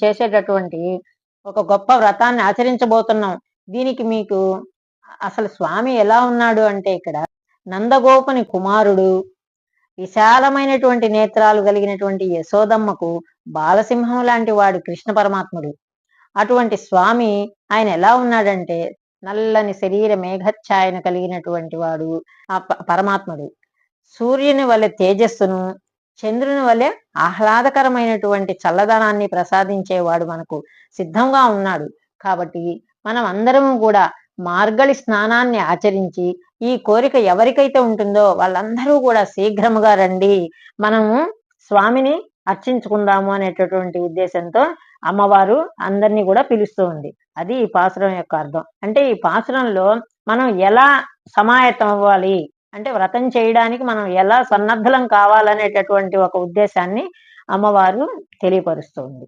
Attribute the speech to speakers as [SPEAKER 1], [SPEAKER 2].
[SPEAKER 1] చేసేటటువంటి ఒక గొప్ప వ్రతాన్ని ఆచరించబోతున్నాం. దీనికి మీకు అసలు స్వామి ఎలా ఉన్నాడు అంటే ఇక్కడ నందగోపుని కుమారుడు విశాలమైనటువంటి నేత్రాలు కలిగినటువంటి యశోదమ్మకు బాలసింహం లాంటి వాడు కృష్ణ పరమాత్ముడు. అటువంటి స్వామి ఆయన ఎలా ఉన్నాడంటే నల్లని శరీర మేఘఛాయను కలిగినటువంటి వాడు ఆ పరమాత్ముడు. సూర్యుని వలె తేజస్సును చంద్రుని వలె ఆహ్లాదకరమైనటువంటి చల్లదనాన్ని ప్రసాదించేవాడు మనకు సిద్ధంగా ఉన్నాడు. కాబట్టి మనం అందరం కూడా మార్గళి స్నానాన్ని ఆచరించి ఈ కోరిక ఎవరికైతే ఉంటుందో వాళ్ళందరూ కూడా శీఘ్రముగా రండి. మనము స్వామిని అర్చించుకుందాము అనేటటువంటి ఉద్దేశంతో అమ్మవారు అందరినీ కూడా పిలుస్తూ ఉంది. అది ఈ పాసురం యొక్క అర్థం. అంటే ఈ పాసురంలో మనం ఎలా సమాయత్తం అవ్వాలి అంటే వ్రతం చేయడానికి మనం ఎలా సన్నద్ధలం కావాలనేటటువంటి ఒక ఉద్దేశాన్ని అమ్మవారు తెలియపరుస్తుంది